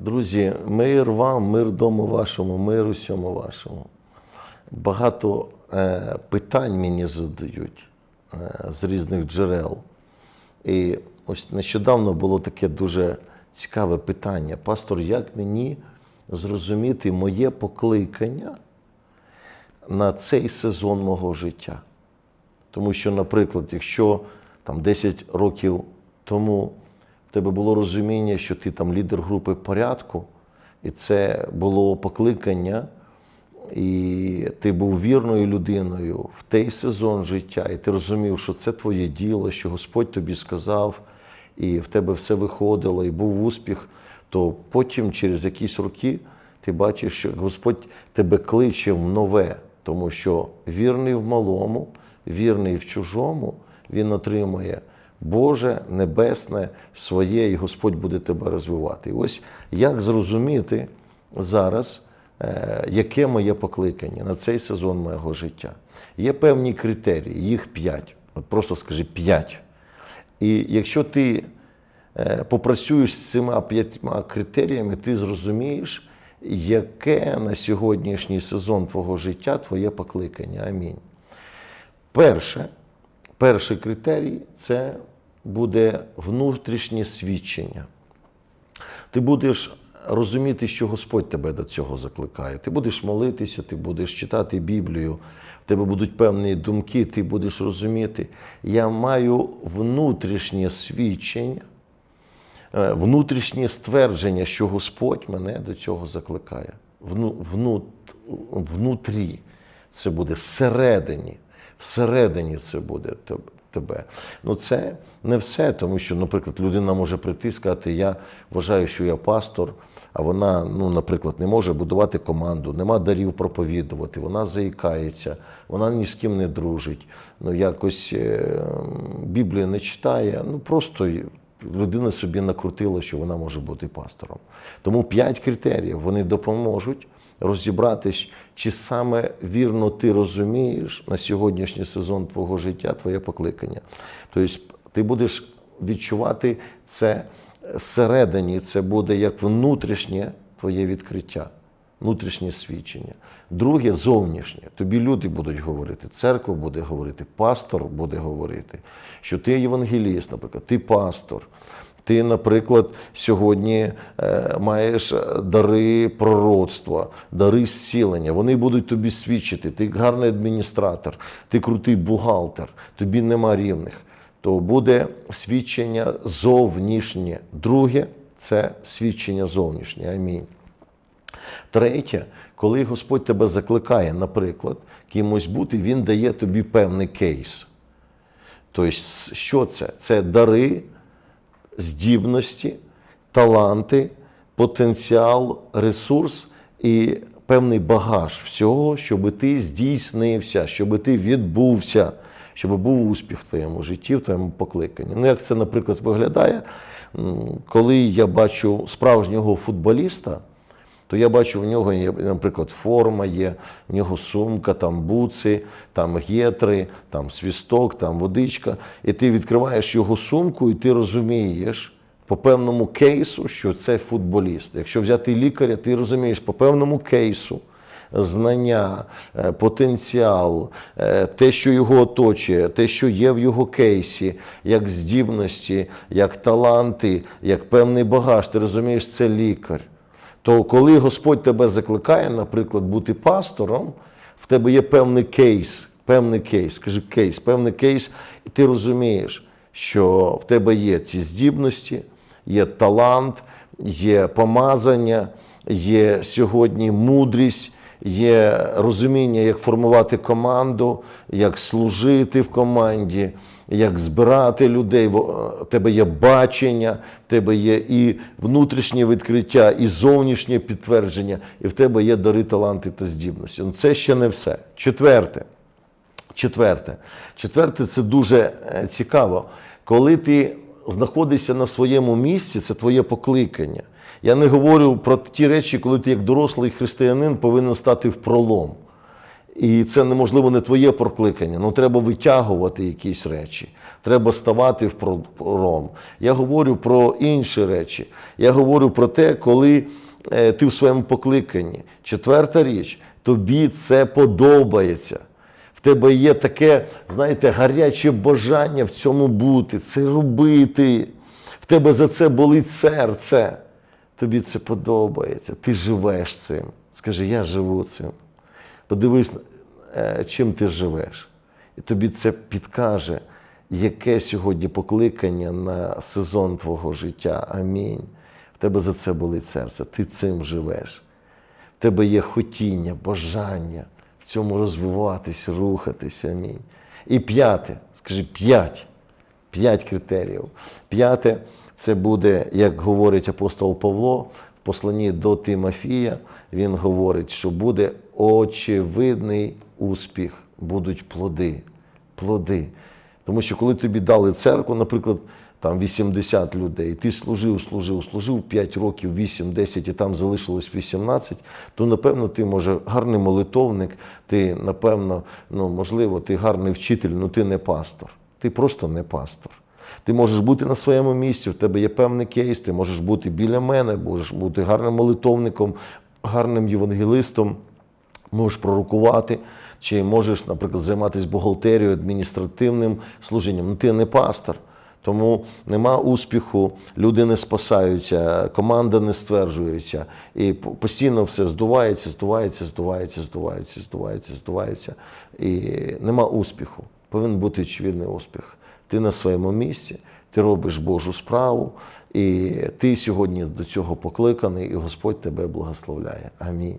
Друзі, мир вам, мир дому вашому, мир усьому вашому. Багато е, питань мені задають е, з різних джерел. І ось нещодавно було таке дуже цікаве питання. Пастор, як мені зрозуміти моє покликання на цей сезон мого життя? Тому що, наприклад, якщо там 10 років тому тебе було розуміння, що ти там лідер групи порядку, і це було покликання, і ти був вірною людиною в той сезон життя, і ти розумів, що це твоє діло, що Господь тобі сказав, і в тебе все виходило, і був успіх, то потім, через якісь роки, ти бачиш, що Господь тебе кличе в нове, тому що вірний в малому, вірний в чужому, він отримує Боже, небесне, своє, і Господь буде тебе розвивати. І ось як зрозуміти зараз, е, яке моє покликання на цей сезон моєго життя? Є певні критерії, їх п'ять. От просто скажи п'ять. І якщо ти е, попрацюєш з цими п'ятьма критеріями, ти зрозумієш, яке на сьогоднішній сезон твого життя твоє покликання. Амінь. Перше, перший критерій це буде внутрішнє свідчення. Ти будеш розуміти, що Господь тебе до цього закликає. Ти будеш молитися, ти будеш читати Біблію, в тебе будуть певні думки, ти будеш розуміти. Я маю внутрішнє свідчення, е, внутрішнє ствердження, що Господь мене до цього закликає. Вну, вну, внутрі це буде всередині. Всередині це буде тебе. Ну це не все, тому що, наприклад, людина може прийти і сказати, я вважаю, що я пастор, а вона, ну, наприклад, не може будувати команду, нема дарів проповідувати, вона заїкається, вона ні з ким не дружить, ну якось е, Біблію не читає. Ну просто людина собі накрутила, що вона може бути пастором. Тому п'ять критеріїв вони допоможуть розібратись, чи саме вірно ти розумієш на сьогоднішній сезон твого життя, твоє покликання. Тобто ти будеш відчувати це всередині, це буде як внутрішнє твоє відкриття, внутрішнє свідчення. Друге зовнішнє. Тобі люди будуть говорити, церква буде говорити, пастор буде говорити, що ти євангеліст, наприклад, ти пастор. Ти, наприклад, сьогодні е, маєш дари пророцтва, дари зцілення. Вони будуть тобі свідчити. Ти гарний адміністратор, ти крутий бухгалтер, тобі нема рівних. То буде свідчення зовнішнє. Друге це свідчення зовнішнє. Амінь. Третє, коли Господь тебе закликає, наприклад, кимось бути, Він дає тобі певний кейс. Тобто, що це? Це дари, здібності, таланти, потенціал, ресурс і певний багаж всього, щоб ти здійснився, щоб ти відбувся, щоб був успіх в твоєму житті, в твоєму покликанні. Ну, як це, наприклад, виглядає, коли я бачу справжнього футболіста. То я бачу, в нього є, наприклад, форма є, в нього сумка, там буци, там гетри, там свісток, там водичка. І ти відкриваєш його сумку, і ти розумієш по певному кейсу, що це футболіст. Якщо взяти лікаря, ти розумієш по певному кейсу. Знання, е, потенціал, е, те, що його оточує, те, що є в його кейсі, як здібності, як таланти, як певний багаж, ти розумієш, це лікар. То коли Господь тебе закликає, наприклад, бути пастором, в тебе є певний кейс, певний кейс, скажи кейс, певний кейс, і ти розумієш, що в тебе є ці здібності, є талант, є помазання, є сьогодні мудрість. Є розуміння, як формувати команду, як служити в команді, як збирати людей. В тебе є бачення, в тебе є і внутрішнє відкриття, і зовнішнє підтвердження, і в тебе є дари, таланти та здібності. Ну, це ще не все. Четверте. Четверте. Четверте це дуже е, цікаво. Коли ти знаходишся на своєму місці, це твоє покликання. Я не говорю про ті речі, коли ти як дорослий християнин повинен стати в пролом. І це неможливо не твоє прокликання. Ну треба витягувати якісь речі. Треба ставати в пром. Я говорю про інші речі. Я говорю про те, коли е, ти в своєму покликанні. Четверта річ, тобі це подобається. В тебе є таке, знаєте, гаряче бажання в цьому бути, це робити. В тебе за це болить серце. Тобі це подобається. Ти живеш цим. Скажи, я живу цим. Подивись, е, чим ти живеш. І тобі це підкаже, яке сьогодні покликання на сезон твого життя. Амінь. В тебе за це болить серце. Ти цим живеш. В тебе є хотіння, бажання цьому розвиватись, рухатися. Амінь. І п'яте, скажи п'ять. П'ять критеріїв. П'яте це буде, як говорить апостол Павло в посланні до Тимофія. Він говорить, що буде очевидний успіх, будуть плоди. Плоди. Тому що коли тобі дали церкву, наприклад, там 80 людей, ти служив, служив, служив 5 років, 8, 10, і там залишилось 18, то напевно ти може гарний молитовник, ти напевно, ну можливо, ти гарний вчитель, але ти не пастор. Ти просто не пастор. Ти можеш бути на своєму місці, в тебе є певний кейс, ти можеш бути біля мене, можеш бути гарним молитовником, гарним євангелистом, можеш пророкувати, чи можеш, наприклад, займатися бухгалтерією, адміністративним служінням. Ну ти не пастор. Тому нема успіху, люди не спасаються, команда не стверджується, і постійно все здувається, здувається, здувається, здувається, здувається, здувається. І нема успіху. Повинен бути очевидний успіх. Ти на своєму місці, ти робиш Божу справу, і ти сьогодні до цього покликаний, і Господь тебе благословляє. Амінь.